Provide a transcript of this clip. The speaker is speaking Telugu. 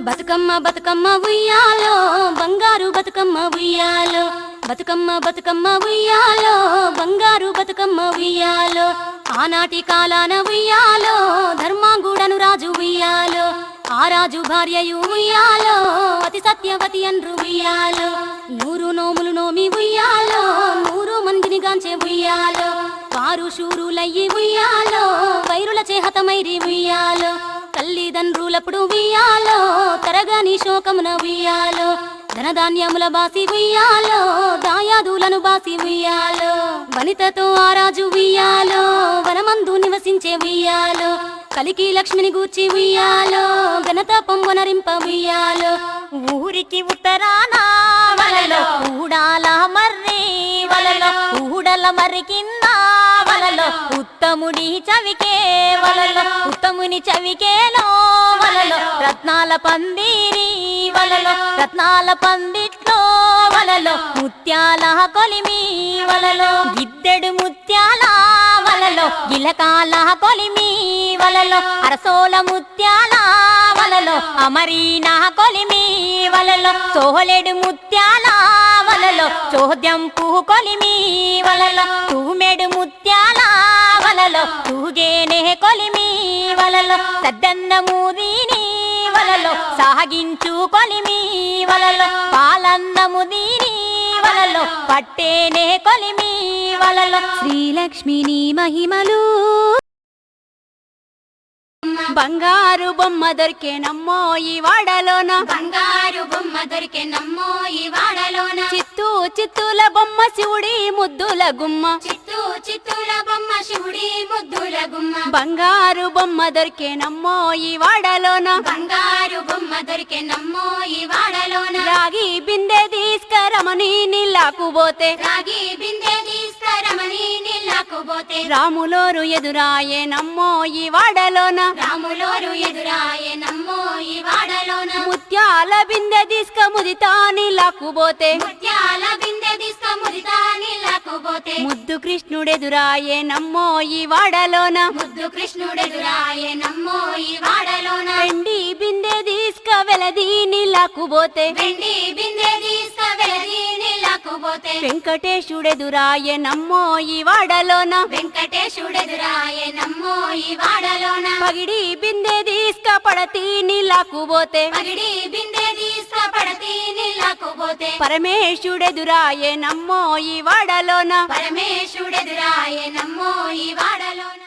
బతుకమ్మ బతుకమ్మ ఉయ్యాలో బంగారు బతుకమ్మ ఉయ్యాలో. బతుకమ్మ బతుకమ్మ ఉయ్యాలో బంగారు బతుకమ్మ ఉయ్యాలో. ఆనాటి కాలాన ఉయ్యాలో ధర్మాంగుడను రాజు ఉయ్యాలో. ఆ రాజు భార్యయు ఉయ్యాలో అతి సత్యవతి అన్రు ఉయ్యాలో. నూరు నోములు నోమి ఉయ్యాలో నూరు మందిని గాంచే ఉయ్యాలో. వారు శూరులయ్యి ఉయ్యాలో వైరుల చేహతమైరి ఉయ్యాలో. తల్లిదండ్రులప్పుడు ఉయ్యాలో తరగని శోకమున ఉయ్యాలో ధనధాన్యముల బాసి ఉయ్యాలో దాయాదులను బాసి ఉయ్యాలో వనితతో ఆరాజు ఉయ్యాలో వనమందు నివసించే ఉయ్యాలో కలికి లక్ష్మిని గూర్చి ఉయ్యాలో ఘనత పొంగునరింప ఉయ్యాలో ఊరికి ఉత్తరాన వలలో ఊడాల మర్రి వలలో ఊడల మర్రి కింద ఉత్తముని చవికే వలలో ఉత్తముని చవికేలో వలలో రత్నాల పందిరి వలలో రత్నాల పందిట్లో వలలో ముత్యాల కొలిమి వలలో గిద్దెడు ముత్యాల వలలో గిలకాల కొలిమి వలలో అరసోల ముత్యాల వలలో అమరీన కొలిమి వలలో సోహలెడు ముత్యాల వలలో చోద్యం పుహు కొలిమి వలలో సద్దన్న మూదీని వలలో సాగించు కొలిమి వలలో పాలన్నము దీని వలలో పట్టేనే కొలిమి వలలో. శ్రీలక్ష్మిని మహిమలు బంగారు బొమ్మ దొరికేనమ్మో ఈ వాడలోన. బంగారు బొమ్మ దొరికే నమ్మో ఈ వాడలోన. చిత్తూ చిత్తుల బొమ్మ శివుడి ముద్దుల గుమ్మ. చిత్తూ చిత్తూల బొమ్మ శివుడి ముద్దుల గుమ్మ. బంగారు బొమ్మ దొరికేనమ్మో ఈ వాడలోన. బంగారు బొమ్మ దొరికే నమ్మో ఈ వాడలోన. రాగి బిందె తీసుకరమని నీళ్ళకు పోతే. రాగి బిందె తీసుకరమని నీళ్ళకు పోతే. రాములోరు ఎదురాయే నమ్మో ఈ వాడలోన. రాములోరు ఎదురాయే నమ్మో ఈ వాడలోన. ముత్యాల బిందె తీసుక ముదితా నీళ్ళకు పోతే. ముత్యాల ముద్దు కృష్ణుడెదురాయే నమ్మో ఈ వాడలోన. ముద్దు కృష్ణుడెదురాయే నమ్మో ఈ వాడలోన. వెండి బిందె తీసుక వెలది నీళ్ళకు పోతే వెండి బిందె తీసుక పోతే? వెంకటేశుడెదురాయే నమ్మో ఈ వాడలోన. వెంకటేశుడెదురాయే నమ్మో ఈ వాడలోన. పగిడి బిందె తీసుక పడతి నీళ్ళకు పోతే. పగిడి బిందె తీసుక పడతి నీళ్ళకు పోతే. పరమేశుడెదురాయే నమ్మో ఈ వాడలోన. పరమేశుడెదురాయే నమ్మో ఈ వాడలోన.